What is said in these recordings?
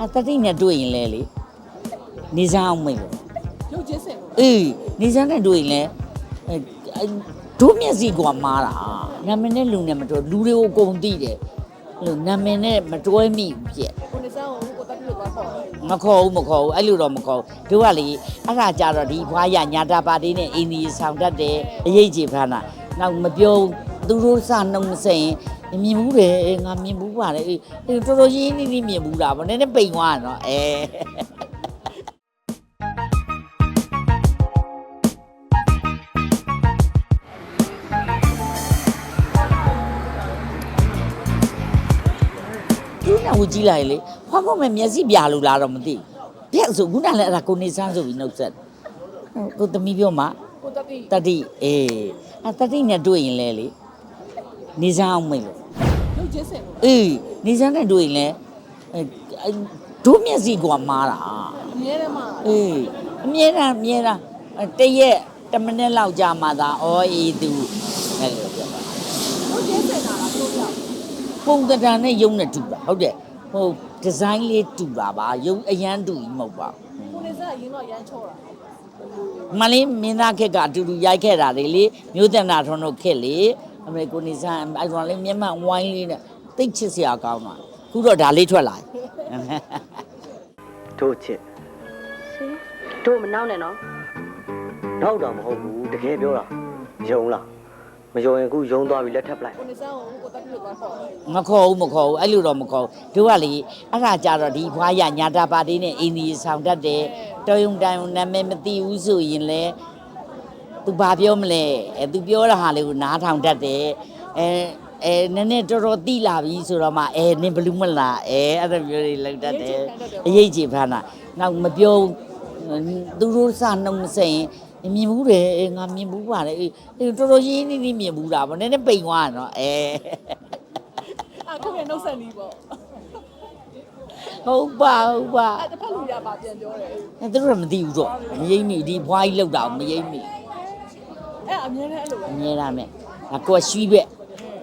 အတတိနဲ့တွေ့ရင်လဲလေနေစားအောင်မိတ်လို့ရုပ်ချင်းစင်လို့အေးနေစားနဲ့တွေ့ရင်လဲအဲအဲဒုမျက်စိကမားတာနာမည်နဲ့လူနဲ့မတော်လူတွေကိုအကုန်သိတယ်အဲ့လိုနာမည်နဲ့မတွဲမိဘူးပြက်ကိုနေစားကိုကိုတက်ပြီးတော့ခေါ်တယ်မခေါ်ဘူးမခေါ်ဘူးအဲ့လိုတော့မခေါ်ဘူးတို့ကလေအဲ့ဒါကြတော့ဒီဘွားရညာတာပါတီနဲ့အင်းဒီဆောင်တတ်တယ်အရေးကြီးဖမ်းတာနောက်မပြောဘူးသူတို့စနှုံမစင် မြင်ဘူးတယ်အေးငါမြင်ဘူးပါတယ်အေးအေးတော်တော်ရင်းနှီးနှီးမြင်ဘူးတာဗောနည်းနည်းပိန်သွားတာနော်အဲဒီနောက်ကိုကြည့်လိုက်လေဖွားဖွားမဲ့မျက်စိပြလို့လားတော့မသိဘူးပြက်ဆိုခုနလည်းအဲ့ဒါကိုနေစမ်းဆိုပြီးနှုတ်ဆက်ဟိုကိုသမီးပြောမှာကိုတက်ပြီးတတိအေးအတတိနဲ့တွေ့ရင်လဲလေနေစမ်းအောင်မိတ်လို့ရုပ် ချင်းစင်လို့အေးနေစမ်းနဲ့တွေ့ရင်လဲအဲအဲဒုမျက်စိကမားတာအမြဲတမ်းမှအေးအမြဲတမ်းအမြဲတမ်းအဲတရက်တစ်မိနစ်လောက်ကြာမှသာအော်အေးသူအဲ့လိုပြောတာရုပ်ချင်းစင်တာလားတို့ပြောပုံသဏ္ဍာန်နဲ့ယုံနဲ့တူတာဟုတ်တယ်ဟိုဒီဇိုင်းလေးတူတာပါယုံအရန်တူကြီးမဟုတ်ပါဘူးကိုနေစားရင်တော့ရမ်းချောတာမလေးမင်းသားခက်ကအတူတူရိုက်ခဲ့တာလေလေမျိုးတနာထွန်းတို့ခက်လေ အမေကိုနေစားအဲ့ကောင်လေးမျက်မှန်ဝိုင်းလေးနဲ့တိတ်ချစ်စရာကောင်းတာခုတော့ဒါလေးထွက်လာပြီတို့ချစ်ရှင်တို့မနောက်နဲ့နော်တော့တော့မဟုတ်ဘူးတကယ်ပြောတာယုံလားမယုံရင်အခုယုံသွားပြီလက်ထပ်ပလိုက်ကိုနေစားကိုကိုတက်ပြီးတော့ခေါ်တယ်မခေါ်ဘူးမခေါ်ဘူးအဲ့လိုတော့မခေါ်ဘူးတို့ကလေအဲ့ဒါကြတော့ဒီဘွားရညာတာပါတီနဲ့အင်းဒီဆောင်တတ်တယ်တော်ယုံတိုင်ယုံနာမည်မသိဘူးဆိုရင်လေ သူဘာပြောမလဲအဲသူပြောတဲ့ဟာလေးကိုနားထောင်တတ်တယ်အဲအဲနည်းနည်းတော်တော်တိလာပြီဆိုတော့မှအဲနင်ဘလူးမလားအဲအဲ့ဒါမျိုးတွေလောက်တတ်တယ်အရေးကြီးဖမ်းတာနောက်မပြောဘူးသူတို့စနှုံမစင်မြင်ဘူးတယ်အဲငါမြင်ဘူးပါတယ်အေးအေးတော်တော်ရင်းနှီးနှီးမြင်ဘူးတာဗောနည်းနည်းပိန်သွားတာနော်အဲအခုပြန်နှုတ်ဆက်နီးပေါ့ဟုတ်ပါဟုတ်ပါအဲ့တစ်ဖက်လူရပါပြန်ပြောတယ်အဲသူတို့ကမသိဘူးတော့မရိမ့်မိဒီဘွားကြီးလောက်တာကိုမရိမ့်မိ အဲ့အမြဲတမ်းအဲ့လိုပဲအမြဲတမ်းပဲဒါကိုယ်ရွှီးပဲ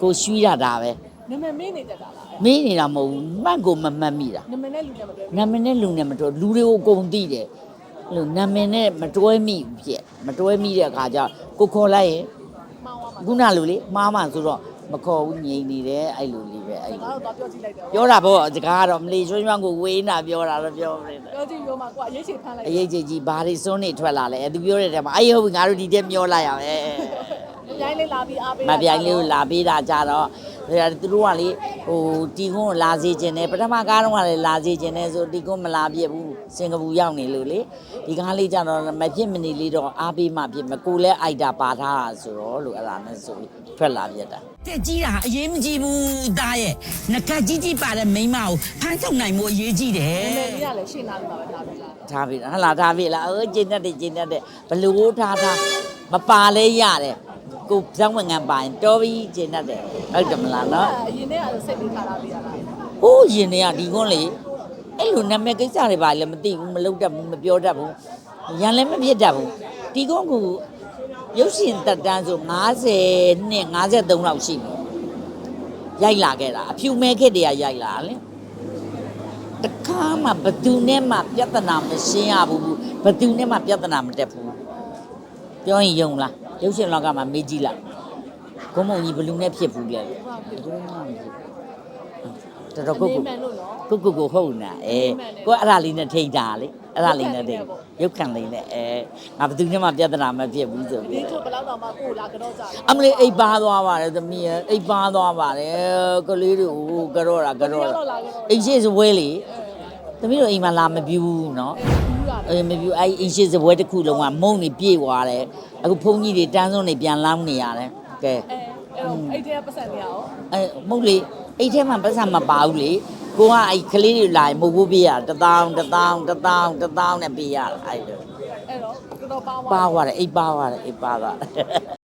ကိုယ်ရွှီးတာဒါပဲနာမည်မင်းနေတတ်တာလားမင်းနေတာမဟုတ်ဘူးမှတ်ကိုမမှတ်မိတာနာမည်နဲ့လူနဲ့မတွေ့နာမည်နဲ့လူနဲ့မတွဲလူတွေကိုအကုန်သိတယ်အဲ့လိုနာမည်နဲ့မတွဲမိဘူးပြက်မတွဲမိတဲ့အခါကျကိုခေါ်လိုက်ရင်မောင်းသွားမှာခုနလိုလေမှားမှဆိုတော့ မခေါ်ဘူးငြိမ်နေတယ်အဲ့လိုလေးပဲအဲ့ငါလိုတို့တော့ပြောကြည့်လိုက်တယ်ပြောတာပေါ့စကားကတော့မလီရွှွှွှွှကိုဝေးနာပြောတာတော့ပြောနေတယ်ပြောကြည့်ရောမှာကိုအရေးချေဖမ်းလိုက်အရေးကြီးကြီးဘာတွေစွန်းနေထွက်လာလဲအဲသူပြောတဲ့တဲမှာအေးဟုတ်ပြီငါတို့ဒီတက်မျောလိုက်အောင်အဲအပြိုင်လေးလာပြီးအားပေးမပြိုင်လေးကိုလာပေးတာကြတော့ ဒါသူတို့ကလေဟိုတီခွန်းကိုလာစေခြင်းနဲ့ပထမကားတော့ကလည်းလာစေခြင်းနဲ့ဆိုတီခွန်းမလာပြစ်ဘူးစင်ကာပူရောက်နေလို့လေဒီကားလေးကြတော့မဖြစ်မနေလေးတော့အားပေးမှဖြစ်မကိုလည်းအိုက်တာပါထားတာဆိုတော့လို့အဲ့ဒါနဲ့ဆိုပြီးထွက်လာပြက်တာတက်ကြီးတာအရေးမကြီးဘူးသားရဲ့ငကတ်ကြီးကြီးပါတဲ့မိန်းမကိုဖမ်းထုတ်နိုင်မှုအရေးကြီးတယ်။ဒီကလည်းရှင်းလာလို့ပါပဲထားပြီလား။ထားပြီလားဟလာထားပြီလား။အိုးဂျင်းနဲ့ဂျင်းနဲ့ဘလို့ထားထားမပါလဲရတယ်။ ကိုဇောင်းဝင်ငံပါရင်တော်ပြီကျင်းတတ်တယ်ဟုတ်တယ်မလားနော်အရင်တည်းကစိတ်လေးထားတာပြရလားဟိုးရင်တွေကဒီကွန်းလေအဲ့လိုနာမည်ကိစ္စတွေပါလည်းမသိဘူးမလုပ်တတ်ဘူးမပြောတတ်ဘူးရန်လည်းမဖြစ်တတ်ဘူးဒီကွန်းကရုပ်ရှင်တက်တန်းဆို50နှစ်53လောက်ရှိပြီရိုက်လာခဲ့တာအဖြူမဲခက်တွေကရိုက်လာလေတခါမှဘသူနဲ့မှပြဿနာမရှင်းရဘူးဘသူနဲ့မှပြဿနာမတက်ဘူးပြောရင်ယုံလား ရုပ်ရှင်လောကမှာမေးကြည့်လိုက်ဘုံမုံကြီးဘလူနဲ့ဖြစ်ဘူးလေတော်တော်ကိုနေကိုမှန်လို့နော်ကိုကိုကိုဟုတ်နာအဲကိုအဲ့ဒါလေးနဲ့ထိန်တာလေအဲ့ဒါလေးနဲ့ထိန်ရုပ်ခံလေးနဲ့အဲငါဘသူနဲ့မှပြဿနာမဖြစ်ဘူးဆိုဒီပြီးချို့ဘယ်လောက်တောင်မှကိုယ်လာကတော့ကြတယ်အမလေးအိပ်ပါသွားပါတယ်သမီးရဲ့အိပ်ပါသွားပါတယ်ကလေးတွေကိုကြောတာကြောတာအိမ်ရှိစပွဲလေသမီးတို့အိမ်မှာလာမပြူဘူးနော်ဘူးလာ အေးမပြူအဲ့အင်းရှိစပွဲတစ်ခုလုံးကမုံနေပြေးသွားတယ်အခုဖုန်းကြီးတွေတန်းစုံနေပြန်လောင်းနေရတယ်ကဲအဲအဲ့အဲ့တဲ့ပတ်စံနေရအောင်အဲမဟုတ်လေအဲ့ထဲမှာပတ်စံမပါဘူးလေကိုကအဲ့ကလေးတွေလာရင်မဟုတ်ဘူးပေးရတထောင်တထောင်တထောင်တထောင်နဲ့ပေးရအဲ့လိုအဲ့တော့တော်တော်ပါပါသွားတယ်အိပ်ပါသွားတယ်အိပ်ပါသွားတယ်